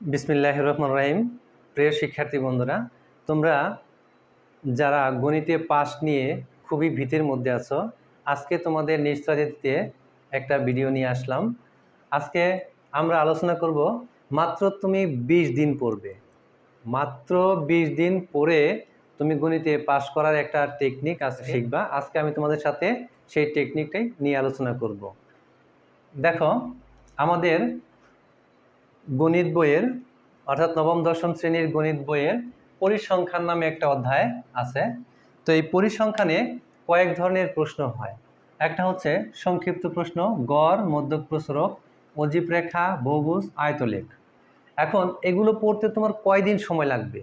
বিসমিল্লাহ রহমান রাহিম। প্রিয় শিক্ষার্থী বন্ধুরা, তোমরা যারা গণিতে পাশ নিয়ে খুবই ভীতির মধ্যে আছো, আজকে তোমাদের নিশ্চয় একটা ভিডিও নিয়ে আসলাম। আজকে আমরা আলোচনা করব, মাত্র তুমি ২০ দিন পড়বে। মাত্র ২০ দিন পরে তুমি গণিতে পাস করার একটা টেকনিক আজকে শিখবা। আজকে আমি তোমাদের সাথে সেই টেকনিকটাই নিয়ে আলোচনা করব। দেখো, আমাদের গণিত বইয়ের, অর্থাৎ নবম, দশম শ্রেণির গণিত বইয়ের পরিসংখ্যান নামে একটা অধ্যায় আছে। তো এই পরিসংখ্যানে কয়েক ধরনের প্রশ্ন হয়। একটা হচ্ছে সংক্ষিপ্ত প্রশ্ন, গড়, মধ্যক প্রসরক, অজীব রেখা, বহুভুজ, আয়তলেখ। এখন এগুলো পড়তে তোমার কয়দিন সময় লাগবে?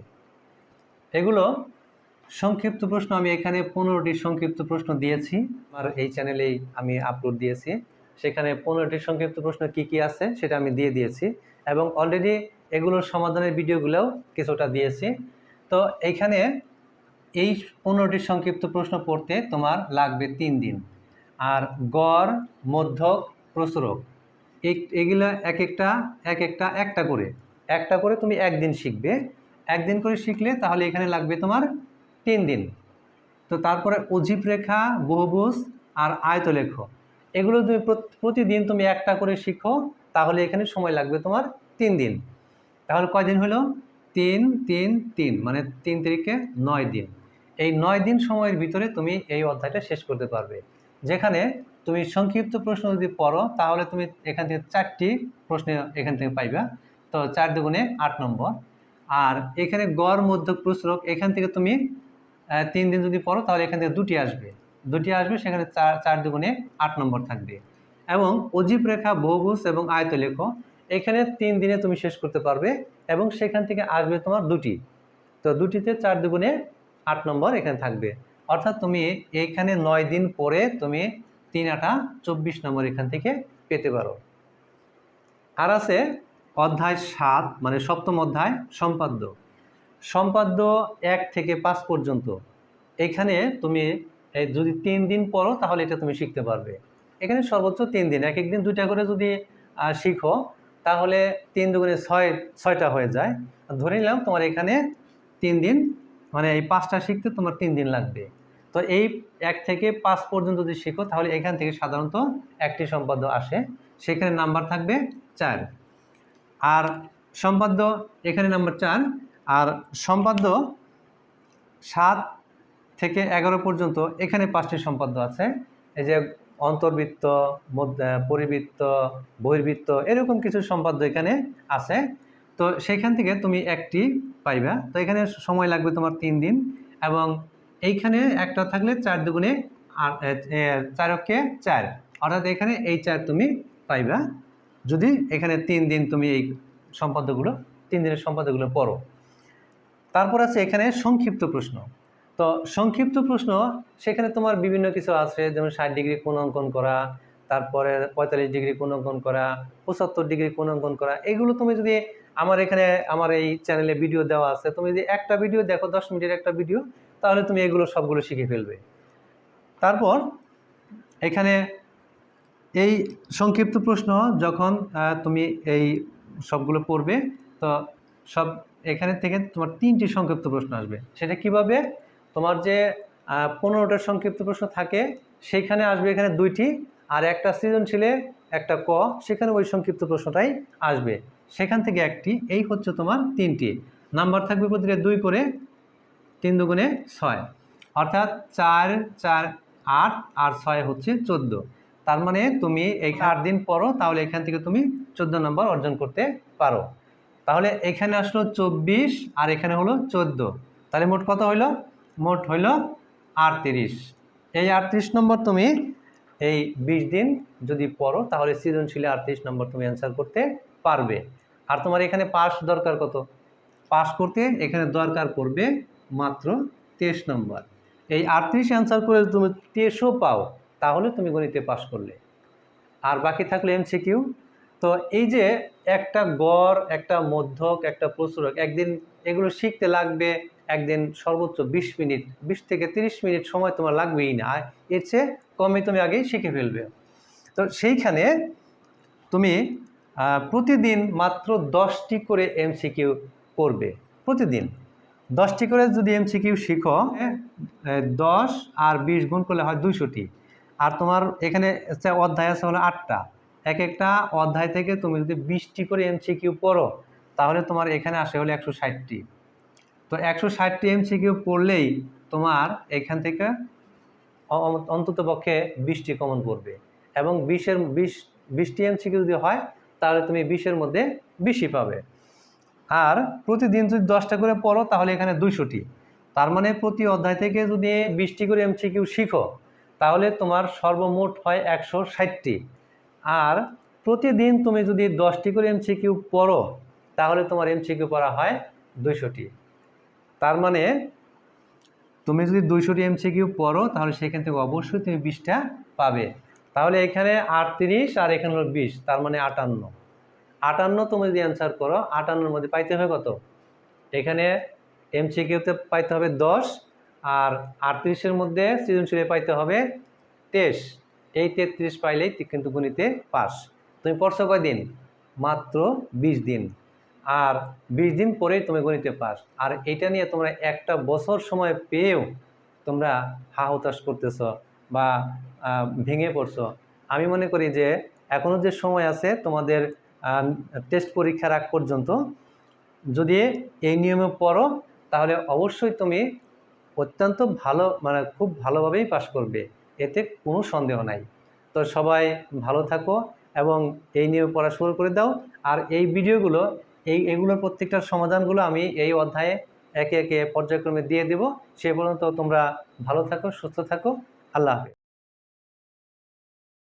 এগুলো সংক্ষিপ্ত প্রশ্ন, আমি এখানে পনেরোটি সংক্ষিপ্ত প্রশ্ন দিয়েছি, আর এই চ্যানেলেই আমি আপলোড দিয়েছি। সেখানে পনেরোটি সংক্ষিপ্ত প্রশ্ন কি কি আছে সেটা আমি দিয়ে দিয়েছি। এবং অলরেডি এগুলোর সমাধানের ভিডিওগুলোও কিছুটা দিয়েছি। তো এইখানে এই পনেরোটি সংক্ষিপ্ত প্রশ্ন পড়তে তোমার লাগবে তিন দিন। আর গড়, মধ্যক, প্রসরক এগুলো এক একটা এক একটা একটা করে। একটা করে তুমি একদিন শিখবে। একদিন করে শিখলে তাহলে এখানে লাগবে তোমার তিন দিন। তো তারপরে অজীব রেখা বহুভুজ আর আয়তলেখ। এগুলো তুমি প্রতিদিন তুমি একটা করে শিখো। তাহলে এখানে সময় লাগবে তোমার তিন দিন। তাহলে কয়দিন হলো? তিন তিন তিন মানে তিন তারিখে নয় দিন। এই নয় দিন সময়ের ভিতরে তুমি এই অধ্যায়টা শেষ করতে পারবে। যেখানে তুমি সংক্ষিপ্ত প্রশ্ন যদি পড়ো, তাহলে তুমি এখান থেকে চারটি প্রশ্ন এখান থেকে পাইবা। তো চার দুগুণে আট নম্বর। আর এখানে গড় মধ্য প্রসরক এখান থেকে তুমি তিন দিন যদি পড়ো, তাহলে এখান থেকে দুটি আসবে। দুটি আসবে, সেখানে চার চার দুগুণে আট নম্বর থাকবে। এবং অজীব রেখা, বহুভুজ এবং আয়তলেখ এখানে তিন দিনে তুমি শেষ করতে পারবে এবং সেখান থেকে আসবে তোমার দুটি। তো দুটিতে চার দুগুণে আট নম্বর এখানে থাকবে। অর্থাৎ তুমি এইখানে নয় দিন পরে তুমি তিন আটা চব্বিশ নম্বর এখান থেকে পেতে পারো। আর আছে অধ্যায় সাত মানে সপ্তম অধ্যায়, সম্পাদ্য। সম্পাদ্য এক থেকে পাঁচ পর্যন্ত। এখানে তুমি যদি তিন দিন পড়ো তাহলে এটা তুমি শিখতে পারবে। এখানে সর্বোচ্চ তিন দিন, এক একদিন দুইটা করে যদি শিখো, তাহলে তিন দুগুণে ছয়, ছয়টা হয়ে যায়। ধরে নিলাম তোমার এখানে তিন দিন মানে এই পাঁচটা শিখতে তোমার তিন দিন লাগবে। তো এই এক থেকে পাঁচ পর্যন্ত যদি শিখো, তাহলে এখান থেকে সাধারণত একটি সম্পাদ্য আসে। সেখানে নাম্বার থাকবে চার। আর সম্পাদ্য এখানে নাম্বার চার। আর সম্পাদ্য সাত থেকে এগারো পর্যন্ত এখানে পাঁচটি সম্পাদ্য আছে। এই যে অন্তর্বৃত্ত পরিবৃত্ত, বহির্বৃত্ত এরকম কিছু সম্পাদ্য এখানে আছে। তো সেখান থেকে তুমি একটি পাইবা। তো এখানে সময় লাগবে তোমার তিন দিন এবং এইখানে একটা থাকলে চার দুগুণে চারকে চার। অর্থাৎ এখানে এই চার তুমি পাইবা। যদি এখানে তিন দিন তুমি এই সম্পাদ্যগুলো, তিন দিনের সম্পাদ্যগুলো পড়ো। তারপর আছে এখানে সংক্ষিপ্ত প্রশ্ন। তো সংক্ষিপ্ত প্রশ্ন, সেখানে তোমার বিভিন্ন কিছু আছে, যেমন ষাট ডিগ্রি কোন অঙ্কন করা, তারপরে পঁয়তাল্লিশ ডিগ্রি কোন অঙ্কন করা, পঁচাত্তর ডিগ্রি কোন অঙ্কন করা, এগুলো তুমি যদি আমার এখানে, আমার এই চ্যানেলে ভিডিও দেওয়া আছে, তুমি যদি একটা ভিডিও দেখো, দশ মিনিটের একটা ভিডিও তাহলে তুমি এগুলো সবগুলো শিখে ফেলবে। তারপর, এখানে এই সংক্ষিপ্ত প্রশ্ন, যখন তুমি এই সবগুলো পড়বে, তো সব এখানে থেকে তোমার তিনটি সংক্ষিপ্ত প্রশ্ন আসবে। সেটা কীভাবে? তোমার যে পনেরোটা সংক্ষিপ্ত প্রশ্ন থাকে সেখানে আসবে এখানে দুইটি আর একটা সৃজনশীলে একটা ক সেখানে ওই সংক্ষিপ্ত প্রশ্নটাই আসবে। সেখান থেকে একটি এই হচ্ছে তোমার তিনটি। নাম্বার থাকবে প্রতিটা দুই করে তিন দুগুণে ছয়। অর্থাৎ চার চার আট আর ছয় হচ্ছে চোদ্দ। তার মানে তুমি এই আট দিন পড়ো তাহলে এখান থেকে তুমি চোদ্দ নম্বর অর্জন করতে পারো। তাহলে এখানে আসলো চব্বিশ আর এখানে হলো চোদ্দ। তাহলে মোট কত হইল? মোট হইল আটত্রিশ। এই আটত্রিশ নম্বর তুমি এই বিশ দিন যদি পড়ো, তাহলে সৃজনশীলে আটত্রিশ নম্বর তুমি অ্যান্সার করতে পারবে। আর তোমার এখানে পাস দরকার কত? পাস করতে এখানে দরকার পড়বে মাত্র তেইশ নম্বর। এই আটত্রিশ অ্যান্সার করে তুমি তেইশও পাও, তাহলে তুমি গণিতে পাস করলে। আর বাকি থাকল এমসিকিউ তো এই যে একটা গড়, একটা মধ্যক, একটা প্রচুরক একদিন এগুলো শিখতে লাগবে একদিন সর্বোচ্চ বিশ মিনিট বিশ থেকে তিরিশ মিনিট সময় তোমার লাগবেই না। এর চেয়ে কমে তুমি আগেই শিখে ফেলবে। তো সেইখানে তুমি প্রতিদিন মাত্র দশটি করে এমসিকিউ করবে। প্রতিদিন। দশটি করে যদি এমসিকিউ শিখো এ, দশ আর বিশ গুণ করলে হয় দুইশোটি। আর তোমার এখানে অধ্যায় আছে হলো আটটা। এক একটা অধ্যায় থেকে তুমি যদি বিশটি করে এমসিকিউ পড়ো তাহলে তোমার এখানে আসে হলো একশো ষাটটি। তো একশো ষাটটি এমসিকিউ পড়লেই তোমার এখান থেকে অন্তত পক্ষে বিশটি কমন পড়বে। এবং বিশের, বিশ, বিশটি এমসিকিউ যদি হয়, তাহলে তুমি বিশের মধ্যে বেশি পাবে। আর প্রতিদিন যদি দশটা করে পড়ো, তাহলে এখানে দুইশোটি। তার মানে প্রতি অধ্যায় থেকে যদি বিশটি করে এমসিকিউ শিখো, তাহলে তোমার সর্বমোট হয় একশো ষাটটি। আর প্রতিদিন তুমি যদি দশটি করে এমসিকিউ পড়ো, তাহলে তোমার এমসিকিউ পড়া হয় দুইশোটি। তার মানে তুমি যদি দুইশোটি এমসিকিউ পড়ো, তাহলে সেখান থেকে অবশ্যই তুমি বিশটা পাবে। তাহলে এখানে আটত্রিশ আর এখানে হলো বিশ, তার মানে আটান্ন। আটান্ন তুমি যদি অ্যান্সার করো, আটান্নর মধ্যে পাইতে হবে কত? এখানে এমসিকিউতে পাইতে হবে দশ আর আটত্রিশের মধ্যে সৃজনশীলে পাইতে হবে তেইশ। এই তেত্রিশ পাইলেই কিন্তু গণিতে পাস। তুমি পড়ছো কয়দিন? মাত্র বিশ দিন। আর বিশ দিন পরেই তুমি গণিতে পাস। আর এটা নিয়ে তোমরা একটা বছর সময় পেয়েও তোমরা হা হতাশ করতেছ বা ভেঙে পড়ছো। আমি মনে করি যে এখনও যে সময় আছে তোমাদের টেস্ট পরীক্ষার আগ পর্যন্ত যদি এই নিয়মে পড়ো, তাহলে অবশ্যই তুমি অত্যন্ত ভালো মানে খুব ভালোভাবেই পাশ করবে। এতে কোনো সন্দেহ নাই। তো সবাই ভালো থাকো এবং এই নিয়মে পড়া শুরু করে দাও। আর এই ভিডিওগুলো এই এগুলোর প্রত্যেকটার সমাধানগুলো আমি এই অধ্যায়ে একে একে পর্যায়ক্রমে দিয়ে দেব। সে পর্যন্ত তোমরা ভালো থাকো, সুস্থ থাকো। আল্লাহ হাফেজ।